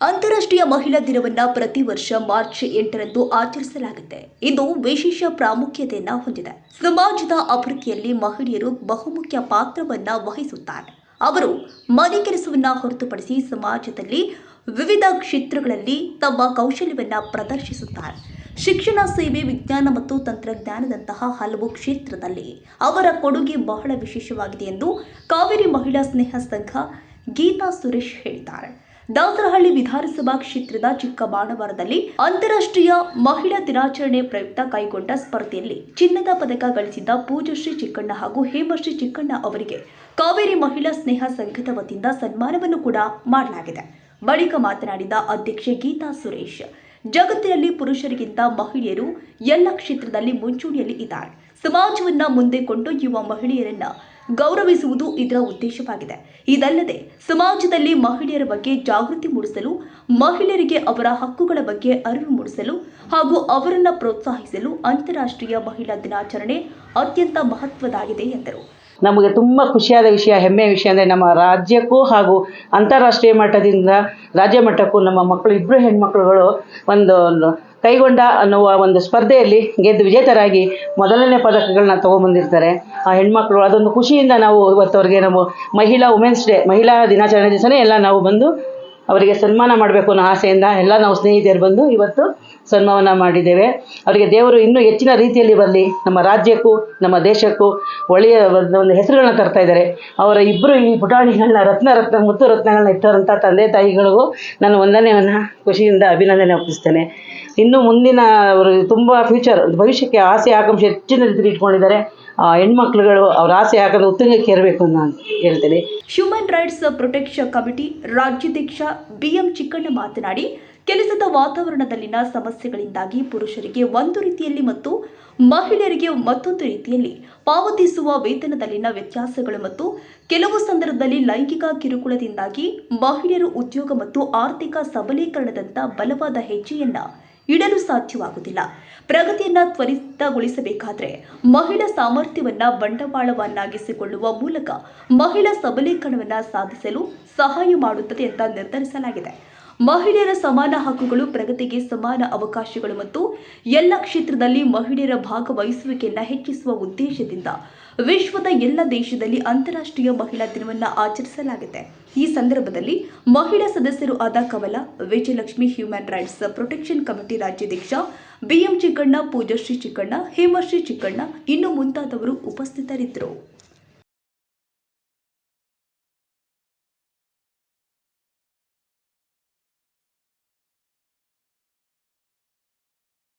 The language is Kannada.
ಅಂತಾರಾಷ್ಟ್ರೀಯ ಮಹಿಳಾ ದಿನವನ್ನ ಪ್ರತಿ ವರ್ಷ ಮಾರ್ಚ್ ಎಂಟರಂದು ಆಚರಿಸಲಾಗುತ್ತೆ. ಇದು ವಿಶೇಷ ಪ್ರಾಮುಖ್ಯತೆಯನ್ನ ಹೊಂದಿದೆ. ಸಮಾಜದ ಅಭಿವೃದ್ಧಿಯಲ್ಲಿ ಮಹಿಳೆಯರು ಬಹುಮುಖ್ಯ ಪಾತ್ರವನ್ನ ವಹಿಸುತ್ತಾರೆ. ಅವರು ಮನೆ ಕೆಲಸವನ್ನ ಹೊರತುಪಡಿಸಿ ಸಮಾಜದಲ್ಲಿ ವಿವಿಧ ಕ್ಷೇತ್ರಗಳಲ್ಲಿ ತಮ್ಮ ಕೌಶಲ್ಯವನ್ನ ಪ್ರದರ್ಶಿಸುತ್ತಾರೆ. ಶಿಕ್ಷಣ, ಸೇವೆ, ವಿಜ್ಞಾನ ಮತ್ತು ತಂತ್ರಜ್ಞಾನದಂತಹ ಹಲವು ಕ್ಷೇತ್ರದಲ್ಲಿ ಅವರ ಕೊಡುಗೆ ಬಹಳ ವಿಶೇಷವಾಗಿದೆ ಎಂದು ಕಾವೇರಿ ಮಹಿಳಾ ಸ್ನೇಹ ಸಂಘ ಗೀತಾ ಸುರೇಶ್ ಹೇಳಿದ್ದಾರೆ. ದಾಸರಹಳ್ಳಿ ವಿಧಾನಸಭಾ ಕ್ಷೇತ್ರದ ಚಿಕ್ಕಬಾಣವರದಲ್ಲಿ ಅಂತಾರಾಷ್ಟ್ರೀಯ ಮಹಿಳಾ ದಿನಾಚರಣೆ ಪ್ರಯುಕ್ತ ಕೈಗೊಂಡ ಸ್ಪರ್ಧೆಯಲ್ಲಿ ಚಿನ್ನದ ಪದಕ ಗಳಿಸಿದ ಪೂಜಶ್ರೀ ಚಿಕ್ಕಣ್ಣ ಹಾಗೂ ಹೇಮಶ್ರೀ ಚಿಕ್ಕಣ್ಣ ಅವರಿಗೆ ಕಾವೇರಿ ಮಹಿಳಾ ಸ್ನೇಹ ಸಂಘದ ವತಿಯಿಂದ ಸನ್ಮಾನವನ್ನು ಕೂಡ ಮಾಡಲಾಗಿದೆ. ಬಳಿಕ ಮಾತನಾಡಿದ ಅಧ್ಯಕ್ಷೆ ಗೀತಾ ಸುರೇಶ್, ಜಗತ್ತಿನಲ್ಲಿ ಪುರುಷರಿಗಿಂತ ಮಹಿಳೆಯರು ಎಲ್ಲ ಕ್ಷೇತ್ರದಲ್ಲಿ ಮುಂಚೂಣಿಯಲ್ಲಿ ಇದ್ದಾರೆ. ಸಮಾಜವನ್ನ ಮುಂದೆ ಕೊಂಡೊಯ್ಯುವ ಮಹಿಳೆಯರನ್ನ ಗೌರವಿಸುವುದು ಇದರ ಉದ್ದೇಶವಾಗಿದೆ. ಇದಲ್ಲದೆ, ಸಮಾಜದಲ್ಲಿ ಮಹಿಳೆಯರ ಬಗ್ಗೆ ಜಾಗೃತಿ ಮೂಡಿಸಲು, ಮಹಿಳೆಯರಿಗೆ ಅವರ ಹಕ್ಕುಗಳ ಬಗ್ಗೆ ಅರಿವು ಮೂಡಿಸಲು ಹಾಗೂ ಅವರನ್ನು ಪ್ರೋತ್ಸಾಹಿಸಲು ಅಂತಾರಾಷ್ಟ್ರೀಯ ಮಹಿಳಾ ದಿನಾಚರಣೆ ಅತ್ಯಂತ ಮಹತ್ವದಾಗಿದೆ ಎಂದರು. ನಮಗೆ ತುಂಬ ಖುಷಿಯಾದ ವಿಷಯ ಹೆಮ್ಮೆಯ ವಿಷಯ ಅಂದರೆ ನಮ್ಮ ರಾಜ್ಯಕ್ಕೂ ಹಾಗೂ ಅಂತಾರಾಷ್ಟ್ರೀಯ ಮಟ್ಟದಿಂದ, ರಾಜ್ಯ ಮಟ್ಟಕ್ಕೂ ನಮ್ಮ ಮಕ್ಕಳು ಇಬ್ಬರು ಹೆಣ್ಮಕ್ಳುಗಳು ಒಂದು ಕೈಗೊಂಡ ಅನ್ನುವ ಒಂದು ಸ್ಪರ್ಧೆಯಲ್ಲಿ ಗೆದ್ದು ವಿಜೇತರಾಗಿ ಮೊದಲನೇ ಪದಕಗಳನ್ನ ತೊಗೊಂಬಂದಿರ್ತಾರೆ. ಆ ಹೆಣ್ಮಕ್ಳು ಅದೊಂದು ಖುಷಿಯಿಂದ ನಾವು ಇವತ್ತು ಅವ್ರಿಗೆ ನಾವು ಮಹಿಳಾ ವುಮೆನ್ಸ್ ಡೇ ಮಹಿಳಾ ದಿನಾಚರಣೆ ದಿವಸನೇ ಎಲ್ಲ ನಾವು ಬಂದು ಅವರಿಗೆ ಸನ್ಮಾನ ಮಾಡಬೇಕು ಅನ್ನೋ ಆಸೆಯಿಂದ ಎಲ್ಲ ನಾವು ಸ್ನೇಹಿತರು ಬಂದು ಇವತ್ತು ಸನ್ಮಾನ ಮಾಡಿದ್ದೇವೆ. ಅವರಿಗೆ ದೇವರು ಇನ್ನೂ ಹೆಚ್ಚಿನ ರೀತಿಯಲ್ಲಿ ಬರಲಿ. ನಮ್ಮ ರಾಜ್ಯಕ್ಕೂ, ನಮ್ಮ ದೇಶಕ್ಕೂ ಒಳ್ಳೆಯ ಒಂದು ಹೆಸರುಗಳನ್ನ ತರ್ತಾ ಇದ್ದಾರೆ. ಅವರ ಇಬ್ಬರು ಈ ಪುಟಾಣಿಗಳನ್ನ, ರತ್ನ ರತ್ನ, ಮುತ್ತು ರತ್ನಗಳನ್ನ ಇಟ್ಟರಂಥ ತಂದೆ ತಾಯಿಗಳಿಗೂ ನಾನು ವಂದನೆಯನ್ನು, ಖುಷಿಯಿಂದ ಅಭಿನಂದನೆ ಒಪ್ಪಿಸ್ತೇನೆ ಇನ್ನು ಮುಂದಿನ ಅವರು ತುಂಬ ಫ್ಯೂಚರ್ ಭವಿಷ್ಯಕ್ಕೆ ಆಸೆ, ಆಕಾಂಕ್ಷೆ ಹೆಚ್ಚಿನ ರೀತಿಯಲ್ಲಿ ಇಟ್ಕೊಂಡಿದ್ದಾರೆ. ಹೆಣ್ಮಕ್ಳುಗಳು ಅವ್ರ ಆಸೆ ಹಾಕಲು ಉತ್ತುಂಗಕ್ಕೆ ಇರಬೇಕು ನಾನು ಹೇಳ್ತೇನೆ. ಹ್ಯೂಮನ್ ರೈಟ್ಸ್ ಪ್ರೊಟೆಕ್ಷನ್ ಕಮಿಟಿ ರಾಜ್ಯಾಧ್ಯಕ್ಷ ಬಿಎಂ ಚಿಕ್ಕಣ್ಣ ಮಾತನಾಡಿ, ಕೆಲಸದ ವಾತಾವರಣದಲ್ಲಿನ ಸಮಸ್ಯೆಗಳಿಂದಾಗಿ ಪುರುಷರಿಗೆ ಒಂದು ರೀತಿಯಲ್ಲಿ ಮತ್ತು ಮಹಿಳೆಯರಿಗೆ ಮತ್ತೊಂದು ರೀತಿಯಲ್ಲಿ ಪಾವತಿಸುವ ವೇತನದಲ್ಲಿನ ವ್ಯತ್ಯಾಸಗಳು ಮತ್ತು ಕೆಲವು ಸಂದರ್ಭದಲ್ಲಿ ಲೈಂಗಿಕ ಕಿರುಕುಳದಿಂದಾಗಿ ಮಹಿಳೆಯರು ಉದ್ಯೋಗ ಮತ್ತು ಆರ್ಥಿಕ ಸಬಲೀಕರಣದಂತ ಬಲವಾದ ಹೆಜ್ಜೆಯನ್ನ ಇಡಲು ಸಾಧ್ಯವಾಗುತ್ತಿಲ್ಲ ಪ್ರಗತಿಯನ್ನು ತ್ವರಿತಗೊಳಿಸಬೇಕಾದರೆ ಮಹಿಳಾ ಸಾಮರ್ಥ್ಯವನ್ನ ಬಂಡವಾಳವನ್ನಾಗಿಸಿಕೊಳ್ಳುವ ಮೂಲಕ ಮಹಿಳಾ ಸಬಲೀಕರಣವನ್ನ ಸಾಧಿಸಲು ಸಹಾಯ ಮಾಡುತ್ತದೆ ಅಂತ ನಿರ್ಧರಿಸಲಾಗಿದೆ. ಮಹಿಳೆಯರ ಸಮಾನ ಹಕ್ಕುಗಳು, ಪ್ರಗತಿಗೆ ಸಮಾನ ಅವಕಾಶಗಳು ಮತ್ತು ಎಲ್ಲ ಕ್ಷೇತ್ರದಲ್ಲಿ ಮಹಿಳೆಯರ ಭಾಗವಹಿಸುವಿಕೆಯನ್ನು ಹೆಚ್ಚಿಸುವ ಉದ್ದೇಶದಿಂದ ವಿಶ್ವದ ಎಲ್ಲ ದೇಶದಲ್ಲಿ ಅಂತಾರಾಷ್ಟ್ರೀಯ ಮಹಿಳಾ ದಿನವನ್ನು ಆಚರಿಸಲಾಗಿದೆ ಈ ಸಂದರ್ಭದಲ್ಲಿ ಮಹಿಳಾ ಸದಸ್ಯರು ಆದ Kamala, Vijayalakshmi human rights protection committee ರಾಜ್ಯಾಧ್ಯಕ್ಷ ಬಿಎಂ ಚಿಕ್ಕಣ್ಣ ಪೂಜಶ್ರೀ ಚಿಕ್ಕಣ್ಣ ಹೇಮಶ್ರೀ ಚಿಕ್ಕಣ್ಣ, ಇನ್ನು ಮುಂತಾದವರು ಉಪಸ್ಥಿತರಿದ್ದರು.